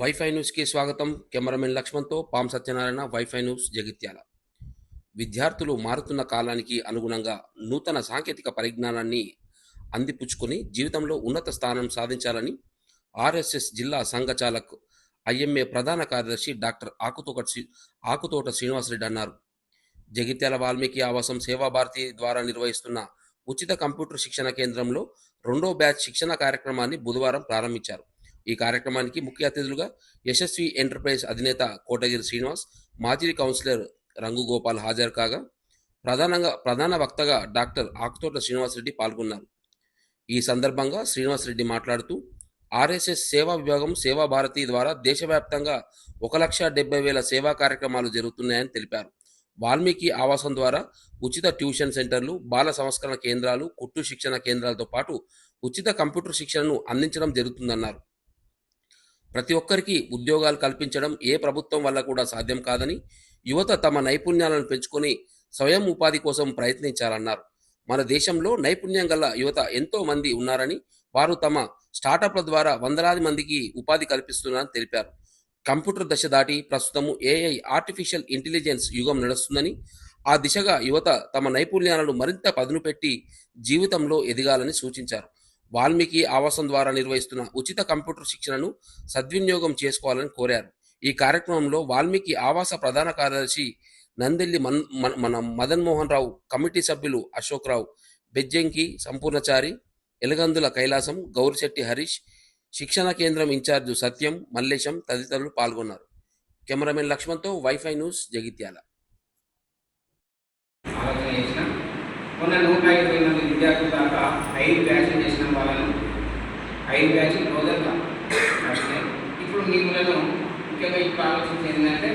Wifi న్యూస్కి స్వాగతం. Cameraman లక్ష్మణ్తో పామ్ సత్యనారాయణ వైఫై న్యూస్ జగిత్యాల. విద్యార్థులు మారుతున్న కాలానికి అనుగుణంగా నూతన సాంకేతిక పరిజ్ఞానాన్ని అందిపుచ్చుకొని జీవితంలో ఉన్నత స్థానం సాధించాలని ఆర్ఎస్ఎస్ జిల్లా సంఘచాలక్ ఐఎంఏ ప్రధాన కార్యదర్శి డాక్టర్ ఆకుతోట శ్రీ- ఆకుతోట శ్రీనివాసరెడ్డి అన్నారు. జగిత్యాల వాల్మీకి ఆవాసం సేవాభారతి ద్వారా నిర్వహిస్తున్న ఉచిత కంప్యూటర్ శిక్షణ కేంద్రంలో రెండో బ్యాచ్ శిక్షణ కార్యక్రమాన్ని బుధవారం ప్రారంభించారు. ఈ కార్యక్రమానికి ముఖ్య అతిథులుగా యశస్వి ఎంటర్ప్రైజ్ అధినేత కోటగిరి శ్రీనివాస్ మాజీ కౌన్సిలర్ రంగుగోపాల్ హాజరు కాగా ప్రధానంగా ప్రధాన వక్తగా డాక్టర్ ఆకుతోట శ్రీనివాసరెడ్డి పాల్గొన్నారు. ఈ సందర్భంగా శ్రీనివాసరెడ్డి మాట్లాడుతూ ఆర్ఎస్ఎస్ సేవా విభాగం సేవా భారతి ద్వారా దేశవ్యాప్తంగా ఒక లక్ష డెబ్బై వేల సేవా కార్యక్రమాలు జరుగుతున్నాయని తెలిపారు. వాల్మీకి ఆవాసం ద్వారా ఉచిత ట్యూషన్ సెంటర్లు బాల సంస్కరణ కేంద్రాలు కుట్టు శిక్షణ కేంద్రాలతో పాటు ఉచిత కంప్యూటర్ శిక్షణను అందించడం జరుగుతుందన్నారు. ప్రతి ఒక్కరికి ఉద్యోగాలు కల్పించడం ఏ ప్రభుత్వం వల్ల కూడా సాధ్యం కాదని యువత తమ నైపుణ్యాలను పెంచుకొని స్వయం ఉపాధి కోసం ప్రయత్నించాలన్నారు. మన దేశంలో నైపుణ్యం గల యువత ఎంతో మంది ఉన్నారని వారు తమ స్టార్టప్ల ద్వారా వందలాది మందికి ఉపాధి కల్పిస్తున్నారని తెలిపారు. కంప్యూటర్ దశ దాటి ప్రస్తుతము ఏఐ ఆర్టిఫిషియల్ ఇంటెలిజెన్స్ యుగం నడుస్తుందని ఆ దిశగా యువత తమ నైపుణ్యాలను మరింత పదును పెట్టి జీవితంలో ఎదగాలని సూచించారు. వాల్మీకి ఆవాసం ద్వారా నిర్వహిస్తున్న ఉచిత కంప్యూటర్ శిక్షణను సద్వినియోగం చేసుకోవాలని కోరారు. ఈ కార్యక్రమంలో వాల్మీకి ఆవాస ప్రధాన కార్యదర్శి నందెల్లి మన్ మన- మదన్మోహన్ మదన్ మోహన్ రావు కమిటీ సభ్యులు అశోక్ రావు బెజ్జంకి సంపూర్ణచారి ఎలగందుల కైలాసం గౌరిశెట్టి హరీష్ శిక్షణ కేంద్రం ఇన్ఛార్జు సత్యం మల్లేశం తదితరులు పాల్గొన్నారు. కెమెరామెన్ లక్ష్మణ్తో వైఫై న్యూస్ జగిత్యాల. విద్యార్థులు దాకా ఐదు బ్యాచ్లు చేసిన వాళ్ళను ఐదు బ్యాచ్లు రోజంతా నడిచినాయి ఇప్పుడు మిమ్మల్ని ముఖ్యంగా ఇప్పుడు ఆలోచించి ఏంటంటే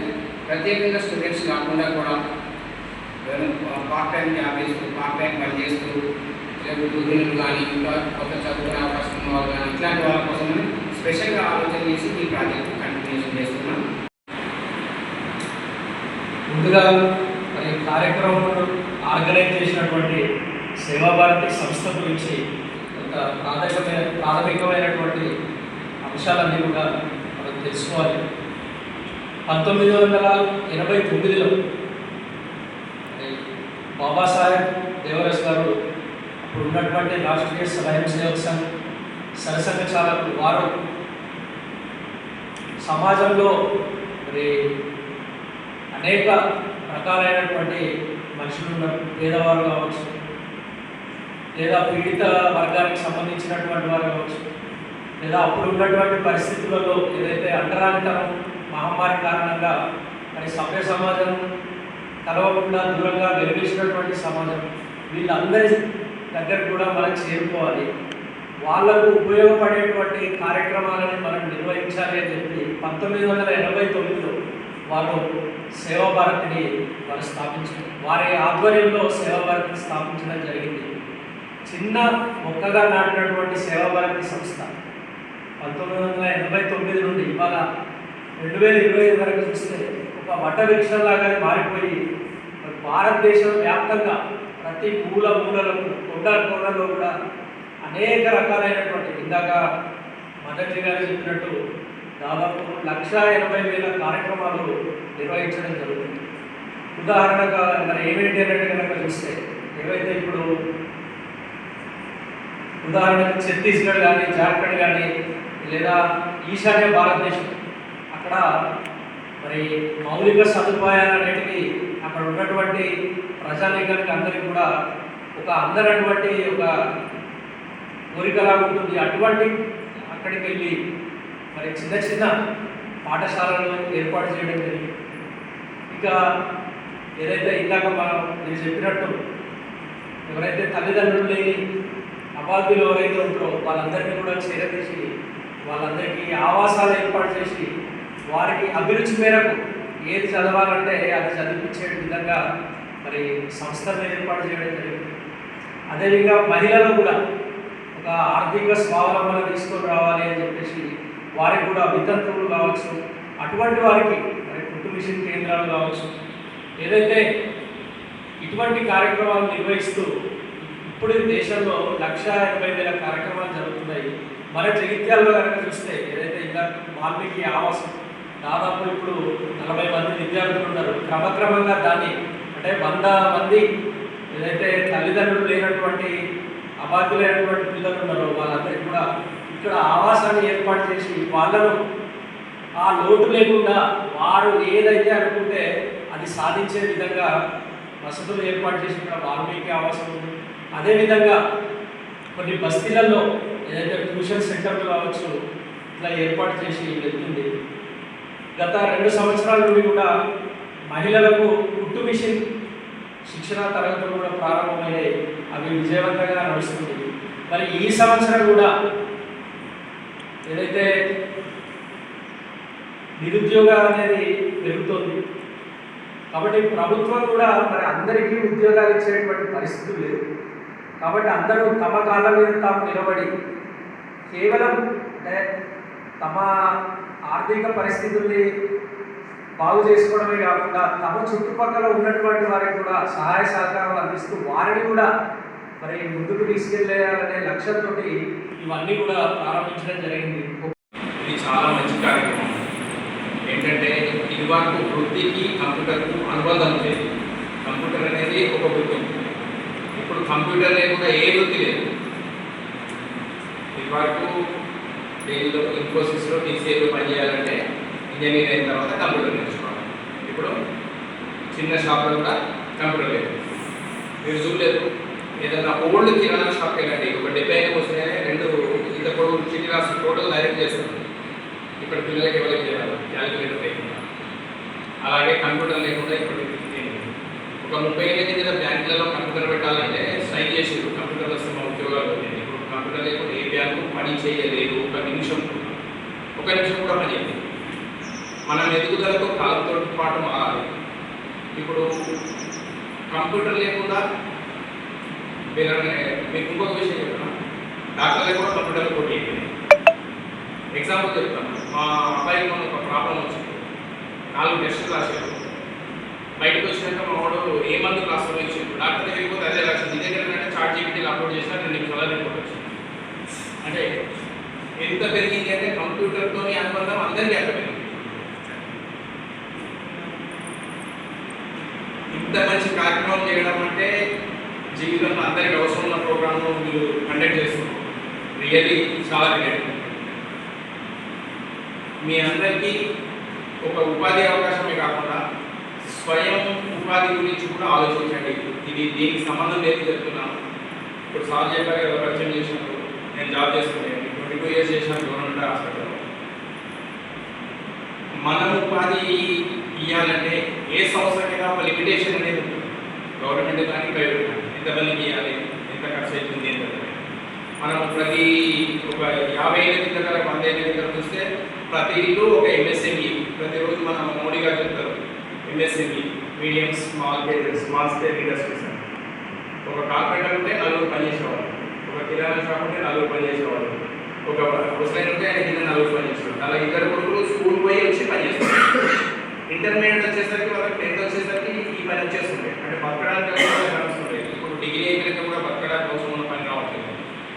ప్రత్యేకంగా స్టూడెంట్స్ కాకుండా కూడా పార్ట్ టైం జాబ్ చేస్తూ పార్ట్ టైం పని చేస్తూ లేకపోతే గృహిణులు కానీ ఇంకా కొత్త చదువుకునే అవకాశం ఉన్న వాళ్ళు కానీ ఇట్లాంటి వాళ్ళ కోసం స్పెషల్గా ఆలోచన చేసి ఈ ప్రాజెక్ట్ కంటిన్యూషన్ చేస్తున్నాం. ముందుగా మరి కార్యక్రమం ఆర్గనైజ్ చేసినటువంటి సేవాభారతి సంస్థ గురించి ఒక ప్రాథమికమైన ప్రాథమికమైనటువంటి అంశాలన్నీ కూడా మనం తెలుసుకోవాలి. పంతొమ్మిది వందల ఎనభై తొమ్మిదిలో బాబాసాహెబ్ దేవరస్ గారు అప్పుడు ఉన్నటువంటి రాష్ట్రీయ స్వయం సేవక్ సంఘ్ సరసంఘచాలకు వారు సమాజంలో మరి అనేక రకాలైనటువంటి మనుషులు ఉన్నారు పేదవారు కావచ్చు లేదా పీడిత వర్గానికి సంబంధించినటువంటి వారు కావచ్చు లేదా అప్పుడు ఉన్నటువంటి పరిస్థితులలో ఏదైతే అంటరానితనం మహమ్మారి కారణంగా మరి సభ్య సమాజం కలవకుండా దూరంగా వెలివేసినటువంటి సమాజం వీళ్ళందరి దగ్గర కూడా మనం చేరుకోవాలి. వాళ్ళకు ఉపయోగపడేటువంటి కార్యక్రమాలను మనం నిర్వహించాలి అని చెప్పి పంతొమ్మిది వందల ఎనభై తొమ్మిదిలో వాళ్ళు సేవాభారతిని వారు స్థాపించారు. వారి ఆధ్వర్యంలో సేవా భారతిని స్థాపించడం జరిగింది. చిన్న మొక్కగా నాటినటువంటి సేవా భారతి సంస్థ. పంతొమ్మిది వందల ఎనభై తొమ్మిది నుండి ఇవాళ రెండు వేల ఇరవై ఐదు వరకు చూస్తే ఒక వట వృక్షంలాగానే మారిపోయి భారతదేశం వ్యాప్తంగా ప్రతి మూల మూలలకు కొండ కోణలో కూడా అనేక రకాలైనటువంటి ఇందాక మదర్జీ గారు చెప్పినట్టు దాదాపు లక్ష ఎనభై వేల కార్యక్రమాలు నిర్వహించడం జరుగుతుంది. ఉదాహరణగా మరి ఏమేంటి అన్నట్టు కనుక చూస్తే ఏవైతే ఇప్పుడు ఉదాహరణకు ఛత్తీస్గఢ్ కానీ జార్ఖండ్ కానీ లేదా ఈశాన్య భారతదేశం. అక్కడ మరి మౌలిక సదుపాయాలు అనేటివి అక్కడ ఉన్నటువంటి ప్రజానీకానికి అందరికీ కూడా ఒక అందరటువంటి ఒక కోరికలా ఉంటుంది. అటువంటి అక్కడికి వెళ్ళి మరి చిన్న చిన్న పాఠశాలను ఏర్పాటు చేయడం జరిగింది. ఇక ఏదైతే ఇందాక మనం మీరు చెప్పినట్టు ఎవరైతే తల్లిదండ్రులు లేని అబాధ్యులు ఎవరైతే ఉంటారో వాళ్ళందరినీ కూడా చేరదీసి వాళ్ళందరికీ ఆవాసాలు ఏర్పాటు చేసి వారికి అభిరుచి మేరకు ఏది చదవాలంటే అది చదివించే విధంగా మరి సంస్థలను ఏర్పాటు చేయడం జరిగింది. అదేవిధంగా మహిళలు కూడా ఒక ఆర్థిక స్వావలంబన తీసుకొని రావాలి అని చెప్పేసి వారికి కూడా వితంతువులు కావచ్చు అటువంటి వారికి మరి కుటుంబ మిషన్ కేంద్రాలు కావచ్చు ఏదైతే ఇటువంటి కార్యక్రమాలు నిర్వహిస్తూ ఇప్పుడు దేశంలో లక్ష ఎనభై వేల కార్యక్రమాలు జరుగుతున్నాయి. మన జగిత్యాలలో కనుక చూస్తే ఏదైతే ఇంకా వాల్మీకి ఆవాసం దాదాపు ఇప్పుడు నలభై మంది విద్యార్థులు ఉన్నారు. క్రమక్రమంగా దాన్ని అంటే వంద మంది ఏదైతే తల్లిదండ్రులు లేనటువంటి అబాధ్యులైనటువంటి పిల్లలు ఉన్నారో వాళ్ళందరికీ కూడా ఇక్కడ ఆవాసాన్ని ఏర్పాటు చేసి వాళ్ళను ఆ లోటు లేకుండా వారు ఏదైతే అనుకుంటే అది సాధించే విధంగా వసతులు ఏర్పాటు చేసిన వాల్మీకి ఆవాసం ఉంది. అదేవిధంగా కొన్ని బస్తీలలో ఏదైతే ట్యూషన్ సెంటర్లు కావచ్చు ఇట్లా ఏర్పాటు చేసి వెళ్తుంది. గత రెండు సంవత్సరాల నుండి కూడా మహిళలకు కుట్టు మిషన్ శిక్షణ తరగతులు కూడా ప్రారంభమయ్యాయి. అవి విజయవంతంగా నడుస్తుంది మరి ఈ సంవత్సరం కూడా ఏదైతే నిరుద్యోగం అనేది పెరుగుతోంది కాబట్టి ప్రభుత్వం కూడా మరి అందరికీ ఉద్యోగాలు ఇచ్చేటువంటి పరిస్థితి లేదు. కాబట్టి అందరూ తమ కాళ్ళ మీద తాము నిలబడి కేవలం అంటే తమ ఆర్థిక పరిస్థితుల్ని బాగు చేసుకోవడమే కాకుండా తమ చుట్టుపక్కల ఉన్నటువంటి వారికి కూడా సహాయ సహకారాలు అందిస్తూ వారిని కూడా మరి ముందుకు తీసుకెళ్ళాలనే లక్ష్యంతో ఇవన్నీ కూడా ప్రారంభించడం జరిగింది. ఇది చాలా మంచి కార్యక్రమం. ఏంటంటే ఇది వరకు వృత్తికి కంప్యూటర్కు అనుబంధం ఉంది. కంప్యూటర్ అనేది ఒక వృత్తి. ఇప్పుడు కంప్యూటర్ లేకుండా ఏ వృత్తి లేదు. ఇది దీనిలో ఇన్ఫోసిస్లో టీసీఏలో పనిచేయాలంటే ఇంజనీర్ అయిన తర్వాత కంప్యూటర్ నేర్చుకోవాలి. ఇప్పుడు చిన్న షాప్లో కూడా కంప్యూటర్ లేదు. మీరు చూడలేదు ఏదైనా ఓల్డ్ కిరాణా షాప్కి వెళ్ళండి. ఒక డెబ్బై ఐదు వస్తే రెండు ఇంత పొడవు చిన్న రాసి ఫోటోలు డైరెక్ట్ చేస్తుంది. ఇక్కడ పిల్లలకి ఎవరికి చేయాలి? క్యాలిక్యులేటర్ అలాగే కంప్యూటర్ లేకుండా ఇప్పుడు ఒక ముప్పై ఏళ్ళ కింద బ్యాంకులలో కంప్యూటర్ పెట్టాలంటే సైన్ చేసారు కంప్యూటర్ వస్తున్న ఉద్యోగాలు ఇప్పుడు కంప్యూటర్ లేకుండా ఏ బ్యాంకు పని చేయలేదు. ఒక నిమిషం ఒక నిమిషం కూడా పని చేయలేదు. మనం ఎదుగుదలతో కాలంతో పాటు మారాలి. ఇప్పుడు కంప్యూటర్ లేకుండా మీరు మీకు ఇంకొక విషయం చెప్తున్నా. డాక్టర్లు కూడా కంప్యూటర్ పోటీ ఎగ్జాంపుల్ చెప్తాను. మా అబ్బాయి మొన్న ఒక ప్రాబ్లం వచ్చింది నాలుగు టెస్టులు రాశారు బయటకు వచ్చినాక మా వాడు ఏ మందు రాష్ట్రంలో ఇచ్చిండు. డాక్టర్ దగ్గరికి పోతే అదే రాసింది ఇదే దగ్గర చార్ట్ జీపీటీలు అప్లోడ్ చేసినా రెండు నిమిషాల రిపోర్ట్ వచ్చింది అంటే ఎంత పెరిగింది అంటే కంప్యూటర్తో అనుబంధం అందరికీ అక్కడ పెరిగింది ఇంత మంచి కార్యక్రమం చేయడం అంటే జీవితంలో అందరికీ అవసరం ఉన్న ప్రోగ్రామ్ మీరు కండక్ట్ చేస్తున్నారు. రియల్లీ చాలా గ్రేట్ మీ అందరికీ ఒక ఉపాధి అవకాశమే కాకుండా స్వయం ఉపాధి గురించి కూడా ఆలోచించండి. ఇది దీనికి సంబంధం లేదు చెప్తున్నాను. ఇప్పుడు సార్ గారు కదా పరిచయం చేసినప్పుడు నేను జాబ్ చేస్తున్నాను ట్వంటీ టూ ఇయర్స్ చేసిన గవర్నమెంట్ హాస్పిటల్లో. మనం ఉపాధి ఇవ్వాలంటే ఏ సంస్థకైనా ఒక లిమిటేషన్ అనేది ఉంటుంది. గవర్నమెంట్ కానీ ప్రైవేట్ కానీ. ఎంతమందికి ఇవ్వాలి ఎంత ఖర్చు అవుతుంది? ఎంత మనం ప్రతి ఒక యాభై ఏళ్ళ కింద వంద ఏళ్ళ కింద చూస్తే ప్రతి ఇల్లు ఒక ఎంఎస్ఎంఈ ప్రతిరోజు మనం మోడీగా గారు చెప్తారు. MSME medium small small scale industries అని ఒక కార్పెంటర్ ఉంటే నలుగురు పనిచేసేవాళ్ళు ఒక కిరాణా షాప్ ఉంటే నలుగురు పనిచేసేవాళ్ళు ఒక హౌస్లైన్ ఉంటే ఆయన కింద నలుగురు పనిచేసేవాళ్ళు అలా ఇద్దరు కొడుకులు స్కూల్ పోయి వచ్చి పనిచేస్తారు ఇంటర్మీడియట్ వచ్చేసరికి వాళ్ళకి టెన్త్ వచ్చేసరికి ఈ పని వచ్చేస్తుంది. అంటే బతకడానికి కూడా పని వస్తుంది ఇప్పుడు డిగ్రీ అయిపోయాక కూడా బతకడానికి అవసరం ఉన్న పని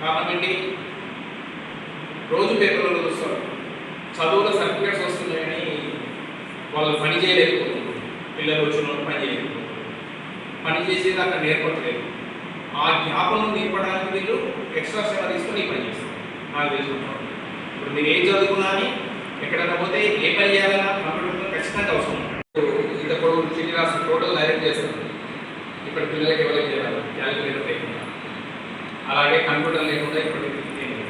కారణమేంటి రోజు పేపర్లలో చూస్తారు చదువుల సర్టిఫికేట్స్ వస్తున్నాయని వాళ్ళు పని చేయలేకపోతున్నారు. పిల్లలు వచ్చిన వాళ్ళు పని చేయలేకపోతున్నారు. పని చేసేది అక్కడ నేర్పట్లేదు. ఆ జ్ఞాపకం నేర్పడానికి వీళ్ళు ఎక్స్ట్రా శ్రమ తీసుకొని పని చేస్తారు. నాకు తెలుసుకుంటాం ఇప్పుడు మీరు ఏం చదువుకున్నా అని ఎక్కడైనా పోతే ఏ పని చేయాలన్నా కంప్యూటర్తో ఖచ్చితంగా అవసరం ఇంత పొడవు చిట్టి రాసి టోటల్ డైరెక్ట్ చేస్తారు. ఇక్కడ పిల్లలకి ఎవరికి చేయాలి క్యాలిక్యులేటర్ అలాగే కంప్యూటర్ లేకుండా ఇప్పుడు లేదు.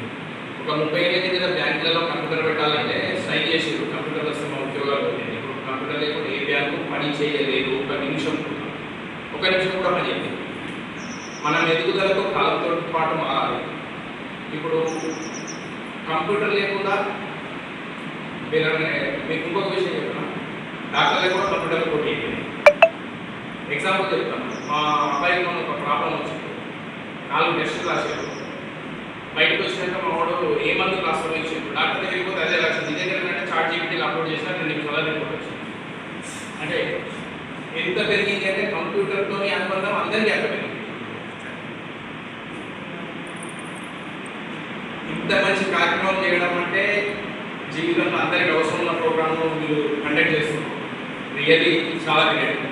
ఒక ముప్పై ఏళ్ళ కింద బ్యాంకులలో కంప్యూటర్ పెట్టాలంటే సైన్ చేసారు కంప్యూటర్ వస్తే మా ఉద్యోగాలు ఇప్పుడు కంప్యూటర్ లేకుండా ఏ బ్యాంకు పని చేయలేదు. ఒక నిమిషం కూడా. ఒక నిమిషం కూడా పని చేయలేదు. మనం ఎదుగుదలతో కాలంతో పాటు మారాలి. ఇప్పుడు కంప్యూటర్ లేకుండా మీరు మీకు ఇంకొక విషయం చెప్తున్నా. డాక్టర్లు కూడా కంప్యూటర్ పోటీ ఎగ్జాంపుల్ చెప్తాను. మా అబ్బాయికి మనం ఒక ప్రాబ్లం వచ్చింది. నాలుగు టెస్టులు రాశారు. బయటకు వచ్చినాక మా వాడు ఏ మందు రాష్ట్రంలో ఇచ్చిండు? డాక్టర్ దగ్గరికి పోతే అదే రాసింది ఇదే దగ్గర చార్ట్ జీపీటీలో అప్లోడ్ చేసినా రెండు నిమిషాల రిపోర్ట్ వచ్చింది అంటే ఎంత పెరిగింది అంటే కంప్యూటర్తోని అనుబంధం అందరికీ ఎంత పెరిగింది ఇంత మంచి కార్యక్రమం చేయడం అంటే జీవితంలో అందరికి అవసరం ఉన్న ప్రోగ్రామ్ మీరు కండక్ట్ చేస్తున్నారు. రియల్లీ చాలా గ్రేట్